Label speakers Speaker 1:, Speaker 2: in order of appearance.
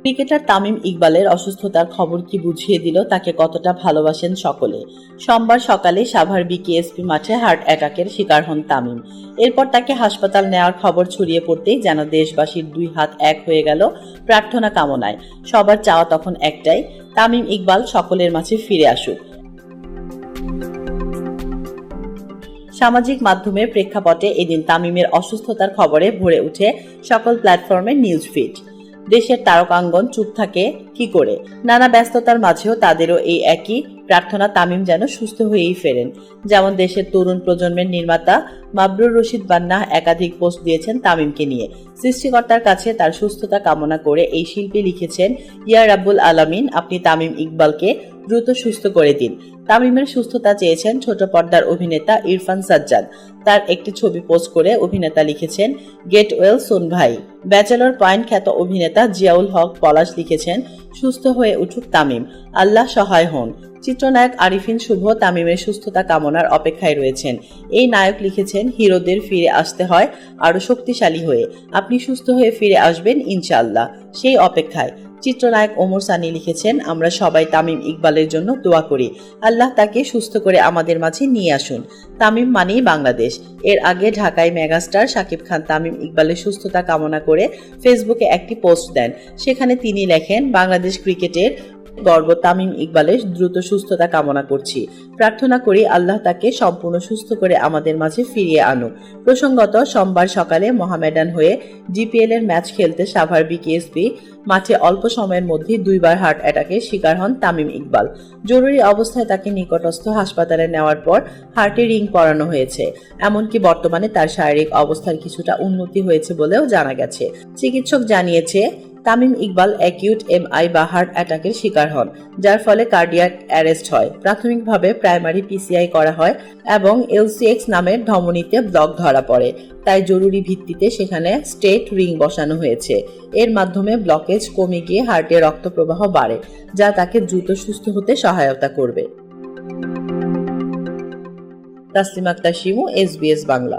Speaker 1: Cricketer Tamim ইকবালের অসুস্থতার খবর কি বুঝিয়ে দিল? তাকে কতটা ভালোবাসেন সকলে? সোমবার সকালে সাভার বিকেএসপি মাঠে হার্ট অ্যাটাকের শিকার হন তামিম। এরপর তাকে হাসপাতাল নেওয়ার খবর ছড়িয়ে পড়তেই যেন দেশবাসীর দুই হাত এক হয়ে গেল প্রার্থনা কামনায়। সবার চাওয়া তখন একটাই, তামিম ইকবাল সকলের মাঝে ফিরে আসুক। সামাজিক মাধ্যমের প্রেক্ষাপটে এদিন তামিমের অসুস্থতার খবরে ভরে উঠে সকল প্ল্যাটফর্মের নিউজ ফিড দেশের তারকাঙ্গন চুপ থাকে কি করে? নানা ব্যস্ততার মাঝেও তাদেরও এই একই প্রার্থনা তামিম যেন সুস্থ হয়েই ফেরেন। যেমন দেশের তরুণ প্রজন্মের নির্মাতা মাবরুর রশিদ বান্না একাধিক পোস্ট দিয়েছেন তামিমকে নিয়ে। সৃষ্টিকর্তার কাছে তার সুস্থতা কামনা করে এই শিল্পী লিখেছেন, ইয়া রাব্বুল আলামিন, আপনি তামিম ইকবালকে দ্রুত সুস্থ করে দিন। তামিমের সুস্থতা চেয়েছেন ছোট পর্দার অভিনেতা ইরফান সাজ্জাদ। তার একটি ছবি পোস্ট করে অভিনেতা লিখেছেন, গেট ওয়েল সোন ভাই। ব্যাচেলর পয়েন্ট খ্যাত অভিনেতা জিয়াউল হক পলাশ লিখেছেন, সুস্থ হয়ে উঠুক তামিম। আল্লাহ সহায় হন। চিত্রনায়ক আরিফিন শুভ তামিমের সুস্থতা কামনার অপেক্ষায় রয়েছেন। এই নায়ক লিখেছেন হিরোদের ফিরে আসতে হয় আরও শক্তিশালী হয়ে। আপনি সুস্থ হয়ে ফিরে আসবেন, ইনশাআল্লাহ। সেই অপেক্ষায় চিত্রনায়ক ওমর সানি লিখেছেন, আমরা সবাই তামিম ইকবালের জন্য দোয়া করি। আল্লাহ তাকে সুস্থ করে আমাদের মাঝে নিয়ে আসুন। তামিম মানেই বাংলাদেশ। এর আগে ঢাকায় মেগাস্টার শাকিব খান তামিম ইকবালের সুস্থতা কামনা করে ফেসবুকে একটি পোস্ট দেন। সেখানে তিনি লেখেন, বাংলাদেশ ক্রিকেটের গর্ব তামিম ইকবালের দ্রুত সুস্থতা কামনা করছি। প্রার্থনা করি আল্লাহ তাকে সম্পূর্ণ সুস্থ করে আমাদের মাঝে ফিরিয়ে আনুক। প্রসঙ্গত, সোমবার সকালে মোহামেডান হয়ে জিপিএল এর ম্যাচ খেলতে সাভার বিকেএসপি মাঠে অল্প সময়ের মধ্যে দুইবার হার্ট অ্যাটাকের শিকার হন তামিম ইকবাল। জরুরি অবস্থায় তাকে নিকটস্থ হাসপাতালে নেওয়ার পর হার্টে রিং পরানো হয়েছে। এমনকি বর্তমানে তার শারীরিক অবস্থার কিছুটা উন্নতি হয়েছে বলেও জানা গেছে। চিকিৎসক জানিয়েছে তামিম ইকবাল অ্যাকিউট এমআই বা হার্ট অ্যাটাকের শিকার হন, যার ফলে কার্ডিয়াক অ্যারেস্ট হয়। প্রাথমিকভাবে প্রাইমারি পিসিআই করা হয় এবং এলসিএক্স নামের ধমনীতে ব্লক ধরা পড়ে। তাই জরুরি ভিত্তিতে সেখানে স্টেট রিং বসানো হয়েছে। এর মাধ্যমে ব্লকেজ কমে গিয়ে হার্টে রক্ত প্রবাহ বাড়ে, যা তাকে দ্রুত সুস্থ হতে সহায়তা করবে। তাসলিম আক্তার শিমু এসবিএস বাংলা।